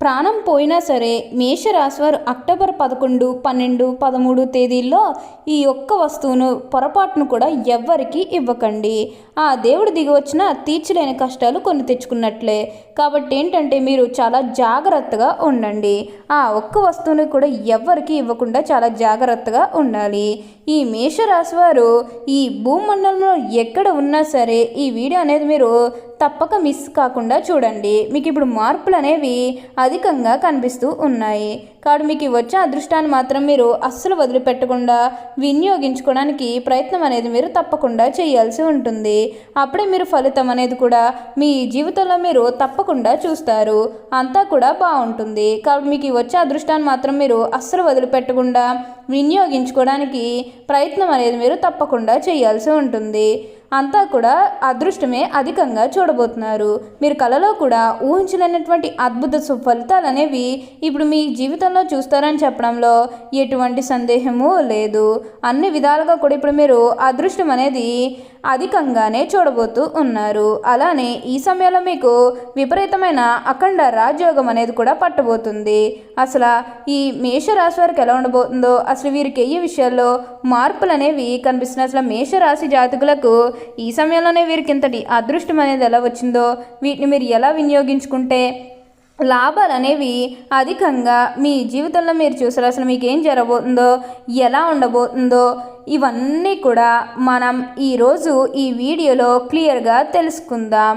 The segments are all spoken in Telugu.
ప్రాణం పోయినా సరే మేషరాశివారు అక్టోబర్ పదకొండు పన్నెండు పదమూడు తేదీల్లో ఈ ఒక్క వస్తువును పొరపాటును కూడా ఎవ్వరికీ ఇవ్వకండి. ఆ దేవుడు దిగి వచ్చిన తీర్చలేని కష్టాలు కొన్ని తెచ్చుకున్నట్లే. కాబట్టి ఏంటంటే మీరు చాలా జాగ్రత్తగా ఉండండి. ఆ ఒక్క వస్తువుని కూడా ఎవరికి ఇవ్వకుండా చాలా జాగ్రత్తగా ఉండాలి. ఈ మేషరాశి వారు ఈ భూమండలంలో ఎక్కడ ఉన్నా సరే ఈ వీడియో అనేది మీరు తప్పక మిస్ కాకుండా చూడండి. మీకు ఇప్పుడు మార్పులు అనేవి అధికంగా కనిపిస్తూ ఉన్నాయి. కాబట్టి మీకు వచ్చే అదృష్టాన్ని మాత్రం మీరు అస్సలు వదిలిపెట్టకుండా వినియోగించుకోవడానికి ప్రయత్నం అనేది మీరు తప్పకుండా చేయాల్సి ఉంటుంది. అప్పుడే మీరు ఫలితం అనేది కూడా మీ జీవితంలో మీరు తప్పకుండా చూస్తారు. అంతా కూడా బాగుంటుంది. కాబట్టి మీకు వచ్చే అదృష్టాన్ని మాత్రం మీరు అస్సలు వదిలిపెట్టకుండా వినియోగించుకోవడానికి ప్రయత్నం అనేది మీరు తప్పకుండా చేయాల్సి ఉంటుంది. అంతా కూడా అదృష్టమే అధికంగా చూడబోతున్నారు. మీరు కలలో కూడా ఊహించలేనటువంటి అద్భుత ఫలితాలు అనేవి ఇప్పుడు మీ జీవితంలో చూస్తారని చెప్పడంలో ఎటువంటి సందేహము లేదు. అన్ని విధాలుగా కూడా ఇప్పుడు మీరు అదృష్టం అనేది అధికంగానే చూడబోతూ ఉన్నారు. అలానే ఈ సమయంలో మీకు విపరీతమైన అఖండ రాజయోగం అనేది కూడా పట్టబోతుంది. అసలు ఈ మేషరాశి వారికి ఎలా ఉండబోతుందో అసలు వీరికి ఏ విషయాల్లో మార్పులు అనేవి కనిపిస్తున్నాయి? అసలు మేషరాశి జాతకులకు ఈ సమయంలోనే వీరికి ఇంతటి అదృష్టం అనేది ఎలా వచ్చిందో వీటిని మీరు ఎలా వినియోగించుకుంటే లాభాలు అనేవి అధికంగా మీ జీవితంలో మీరు చూసారు అసలు మీకు ఏం జరగబోతుందో ఎలా ఉండబోతుందో ఇవన్నీ కూడా మనం ఈరోజు ఈ వీడియోలో క్లియర్గా తెలుసుకుందాం.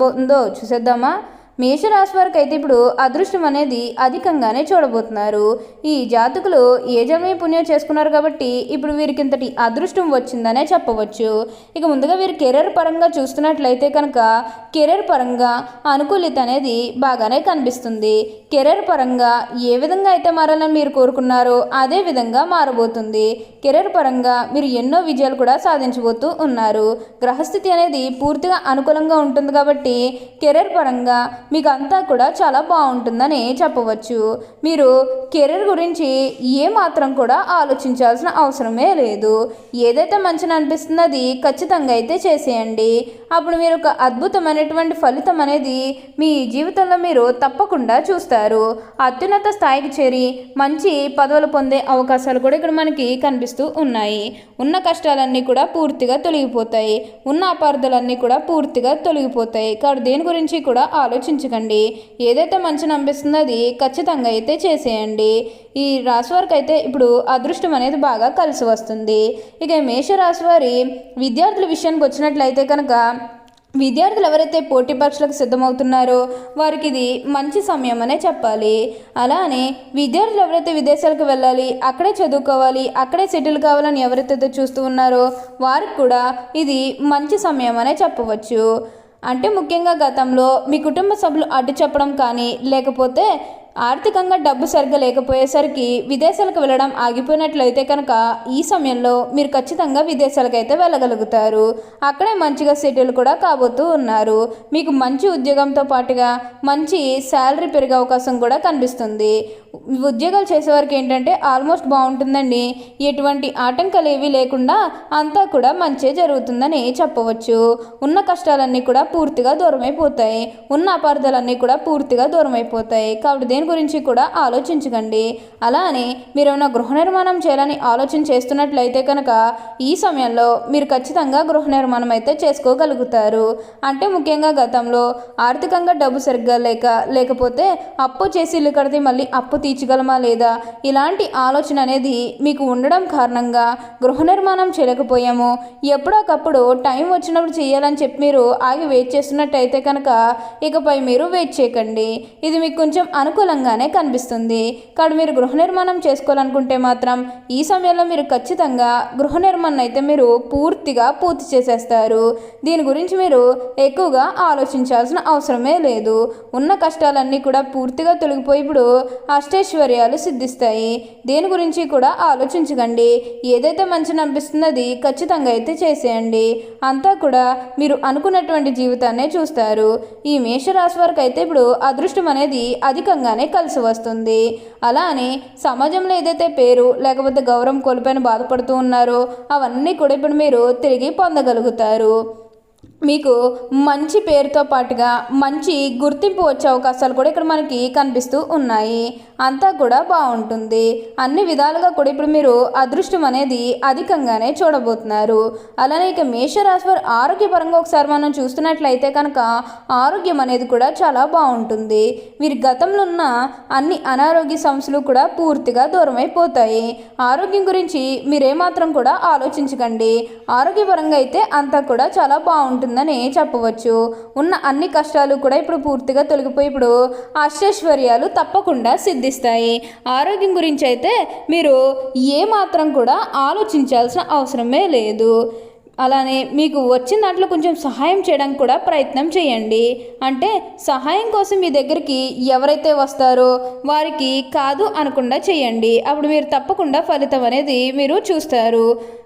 ఉండబోతుందో చూసేద్దామా? మేషరాశి వారికి అయితే ఇప్పుడు అదృష్టం అనేది అధికంగానే చూడబోతున్నారు. ఈ జాతకులు ఏ జన్మే పుణ్యం చేసుకున్నారు కాబట్టి ఇప్పుడు వీరికి ఇంతటి అదృష్టం వచ్చిందనే చెప్పవచ్చు. ఇక ముందుగా వీరు కెరీర్ పరంగా చూస్తున్నట్లయితే కనుక కెరీర్ పరంగా అనుకూలిత అనేది బాగానే కనిపిస్తుంది. కెరీర్ పరంగా ఏ విధంగా అయితే మారాలని మీరు కోరుకున్నారో అదే విధంగా మారబోతుంది. కెరీర్ పరంగా మీరు ఎన్నో విజయాలు కూడా సాధించబోతూ ఉన్నారు. గ్రహస్థితి అనేది పూర్తిగా అనుకూలంగా ఉంటుంది కాబట్టి కెరీర్ పరంగా మీకు అంతా కూడా చాలా బాగుంటుందని చెప్పవచ్చు. మీరు కెరీర్ గురించి ఏ మాత్రం కూడా ఆలోచించాల్సిన అవసరమే లేదు. ఏదైతే మంచిని అనిపిస్తుందో అది ఖచ్చితంగా అయితే చేసేయండి. అప్పుడు మీరు ఒక అద్భుతమైనటువంటి ఫలితం అనేది మీ జీవితంలో మీరు తప్పకుండా చూస్తారు. అత్యున్నత స్థాయికి చేరి మంచి పదవులు పొందే అవకాశాలు కూడా ఇక్కడ మనకి కనిపిస్తూ ఉన్నాయి. ఉన్న కష్టాలన్నీ కూడా పూర్తిగా తొలగిపోతాయి. ఉన్న అపార్థాలన్నీ కూడా పూర్తిగా తొలగిపోతాయి. కాబట్టి దేని గురించి కూడా ఆలోచించ ఆలోచించకండి. ఏదైతే మంచిని అనిపిస్తుందో అది ఖచ్చితంగా అయితే చేసేయండి. ఈ రాశి వారికి అయితే ఇప్పుడు అదృష్టం అనేది బాగా కలిసి వస్తుంది. ఇక ఈ మేషరాశి వారి విద్యార్థుల విషయానికి వచ్చినట్లయితే కనుక విద్యార్థులు ఎవరైతే పోటీ పరీక్షలకు సిద్ధమవుతున్నారో వారికి ఇది మంచి సమయం అనే చెప్పాలి. అలానే విద్యార్థులు ఎవరైతే విదేశాలకు వెళ్ళాలి అక్కడే చదువుకోవాలి అక్కడే సెటిల్ కావాలని ఎవరైతే చూస్తూ ఉన్నారో వారికి కూడా ఇది మంచి సమయం అనే చెప్పవచ్చు. అంటే ముఖ్యంగా గతంలో మీ కుటుంబ సభ్యులు అడ్డు చెప్పడం కానీ లేకపోతే ఆర్థికంగా డబ్బు సరిగ్గా లేకపోయేసరికి విదేశాలకు వెళ్ళడం ఆగిపోయినట్లయితే కనుక ఈ సమయంలో మీరు ఖచ్చితంగా విదేశాలకు అయితే వెళ్ళగలుగుతారు. అక్కడే మంచిగా సెటిల్ కూడా కాబోతూ ఉన్నారు. మీకు మంచి ఉద్యోగంతో పాటుగా మంచి శాలరీ పెరిగే అవకాశం కూడా కనిపిస్తుంది. ఉద్యోగాలు చేసేవారికి ఏంటంటే ఆల్మోస్ట్ బాగుంటుందండి. ఎటువంటి ఆటంకాలు ఏవి లేకుండా అంతా కూడా మంచే జరుగుతుందని చెప్పవచ్చు. ఉన్న కష్టాలన్నీ కూడా పూర్తిగా దూరమైపోతాయి. ఉన్న అపార్థాలన్నీ కూడా పూర్తిగా దూరమైపోతాయి. కాబట్టి దేని గురించి కూడా ఆలోచించకండి. అలానే మీరు ఏమైనా గృహ నిర్మాణం చేయాలని ఆలోచన చేస్తున్నట్లయితే కనుక ఈ సమయంలో మీరు ఖచ్చితంగా గృహ నిర్మాణం అయితే చేసుకోగలుగుతారు. అంటే ముఖ్యంగా గతంలో ఆర్థికంగా డబ్బు సరిగ్గా లేక లేకపోతే అప్పు చేసి ఇల్లు కడితే మళ్ళీ అప్పు తీర్చగలమా లేదా? ఇలాంటి ఆలోచన అనేది మీకు ఉండడం కారణంగా గృహ నిర్మాణం చేయలేకపోయాము. ఎప్పుడోకప్పుడు టైం వచ్చినప్పుడు చేయాలని చెప్పి మీరు ఆగి వెయిట్ చేస్తున్నట్టయితే కనుక ఇకపై మీరు వెయిట్ చేయకండి. ఇది మీకు కొంచెం అనుకూల అనుకూలంగానే కనిపిస్తుంది. కాబట్టి మీరు గృహ నిర్మాణం చేసుకోవాలనుకుంటే మాత్రం ఈ సమయంలో మీరు ఖచ్చితంగా గృహ నిర్మాణం అయితే మీరు పూర్తిగా పూర్తి చేసేస్తారు. దీని గురించి మీరు ఎక్కువగా ఆలోచించాల్సిన అవసరమే లేదు. ఉన్న కష్టాలన్నీ కూడా పూర్తిగా తొలగిపోయి ఇప్పుడు అష్టైశ్వర్యాలు సిద్ధిస్తాయి. దేని గురించి కూడా ఆలోచించకండి. ఏదైతే మంచిని అనిపిస్తుందో అది ఖచ్చితంగా అయితే చేసేయండి. అంతా కూడా మీరు అనుకున్నటువంటి జీవితాన్నే చూస్తారు. ఈ మేషరాశి వారికి అయితే ఇప్పుడు అదృష్టం అనేది అధికంగానే కలిసి వస్తుంది. అలా అని సమాజంలో ఏదైతే పేరు లేకపోతే గౌరవం కోల్పోయిన బాధపడుతూ ఉన్నారో అవన్నీ కూడా ఇప్పుడు మీరు తిరిగి పొందగలుగుతారు. మీకు మంచి పేరుతో పాటుగా మంచి గుర్తింపు వచ్చే అవకాశాలు కూడా ఇక్కడ మనకి కనిపిస్తూ ఉన్నాయి. అంతా కూడా బాగుంటుంది. అన్ని విధాలుగా కూడా ఇప్పుడు మీరు అదృష్టం అనేది అధికంగానే చూడబోతున్నారు. అలానే ఇక మేషరాశి వారు ఆరోగ్యపరంగా ఒకసారి మనం చూస్తున్నట్లయితే కనుక ఆరోగ్యం అనేది కూడా చాలా బాగుంటుంది. వీరి గతంలో ఉన్న అన్ని అనారోగ్య సమస్యలు కూడా పూర్తిగా దూరం అయిపోతాయి ఆరోగ్యం గురించి మీరేమాత్రం కూడా ఆలోచించకండి. ఆరోగ్యపరంగా అయితే అంతా కూడా చాలా బాగుంటుంది. ఉంటుందని చెప్పవచ్చు. ఉన్న అన్ని కష్టాలు కూడా ఇప్పుడు పూర్తిగా తొలగిపోయి ఇప్పుడు అష్టైశ్వర్యాలు తప్పకుండా సిద్ధిస్తాయి. ఆరోగ్యం గురించి అయితే మీరు ఏమాత్రం కూడా ఆలోచించాల్సిన అవసరమే లేదు. అలానే మీకు వచ్చిన దాంట్లో కొంచెం సహాయం చేయడానికి కూడా ప్రయత్నం చేయండి. అంటే సహాయం కోసం మీ దగ్గరికి ఎవరైతే వస్తారో వారికి కాదు అనకుండా చేయండి. అప్పుడు మీరు తప్పకుండా ఫలితం అనేది మీరు చూస్తారు.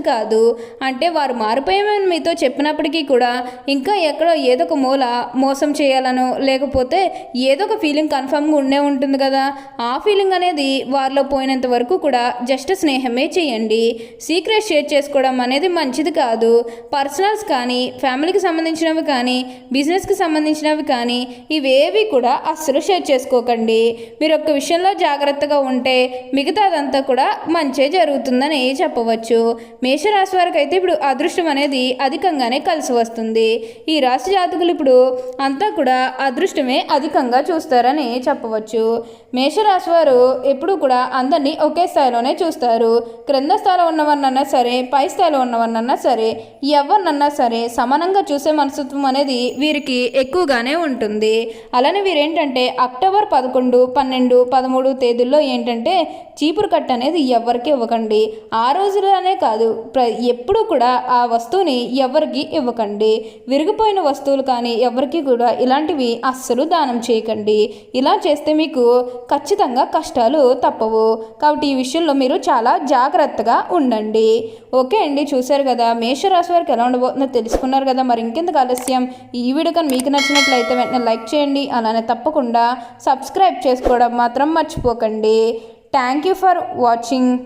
కాదు అంటే వారు మారిపోయామని మీతో చెప్పినప్పటికీ కూడా ఇంకా ఎక్కడో ఏదో ఒక మూల మోసం చేయాలనో లేకపోతే ఏదో ఒక ఫీలింగ్ కన్ఫర్మ్గా ఉండే ఉంటుంది కదా. ఆ ఫీలింగ్ అనేది వారిలో పోయినంత వరకు కూడా జస్ట్ స్నేహమే చేయండి. సీక్రెట్ షేర్ చేసుకోవడం అనేది మంచిది కాదు. పర్సనల్స్ కానీ ఫ్యామిలీకి సంబంధించినవి కానీ బిజినెస్కి సంబంధించినవి కానీ ఇవేవి కూడా అస్సలు షేర్ చేసుకోకండి. మీరు ఒక్క విషయంలో జాగ్రత్తగా ఉంటే మిగతాదంతా కూడా మంచే జరుగుతుందని చెప్పవచ్చు. మేషరాశి వారికి అయితే ఇప్పుడు అదృష్టం అనేది అధికంగానే కలిసి వస్తుంది. ఈ రాశి జాతకులు ఇప్పుడు అంతా కూడా అదృష్టమే అధికంగా చూస్తారని చెప్పవచ్చు. మేషరాశి వారు ఎప్పుడు కూడా అందరినీ ఒకే స్థాయిలోనే చూస్తారు. క్రింద స్థాయిలో ఉన్నవన్నన్నా సరే పై స్థాయిలో ఉన్నవన్నన్నా సరే ఎవరినన్నా సరే సమానంగా చూసే మనస్తత్వం అనేది వీరికి ఎక్కువగానే ఉంటుంది. అలానే వీరేంటంటే అక్టోబర్ పదకొండు పన్నెండు పదమూడు తేదీల్లో ఏంటంటే చీపురు కట్ట అనేది ఎవరికి ఇవ్వకండి. ఆ రోజులోనే కాదు ప్ర ఎప్పుడూ కూడా ఆ వస్తువుని ఎవరికి ఇవ్వకండి. విరిగిపోయిన వస్తువులు కానీ ఎవరికి కూడా ఇలాంటివి అస్సలు దానం చేయకండి. ఇలా చేస్తే మీకు ఖచ్చితంగా కష్టాలు తప్పవు. కాబట్టి ఈ విషయంలో మీరు చాలా జాగ్రత్తగా ఉండండి. ఓకే అండి చూశారు కదా. మేషరాశి వారికి ఎలా ఉండబోతుందో తెలుసుకున్నారు కదా. మరి ఇంకెందుకు ఆలస్యం? ఈ వీడియో కానీ మీకు నచ్చినట్లయితే వెంటనే లైక్ చేయండి. అలానే తప్పకుండా సబ్స్క్రైబ్ చేసుకోవడం మాత్రం మర్చిపోకండి. Thank you for watching.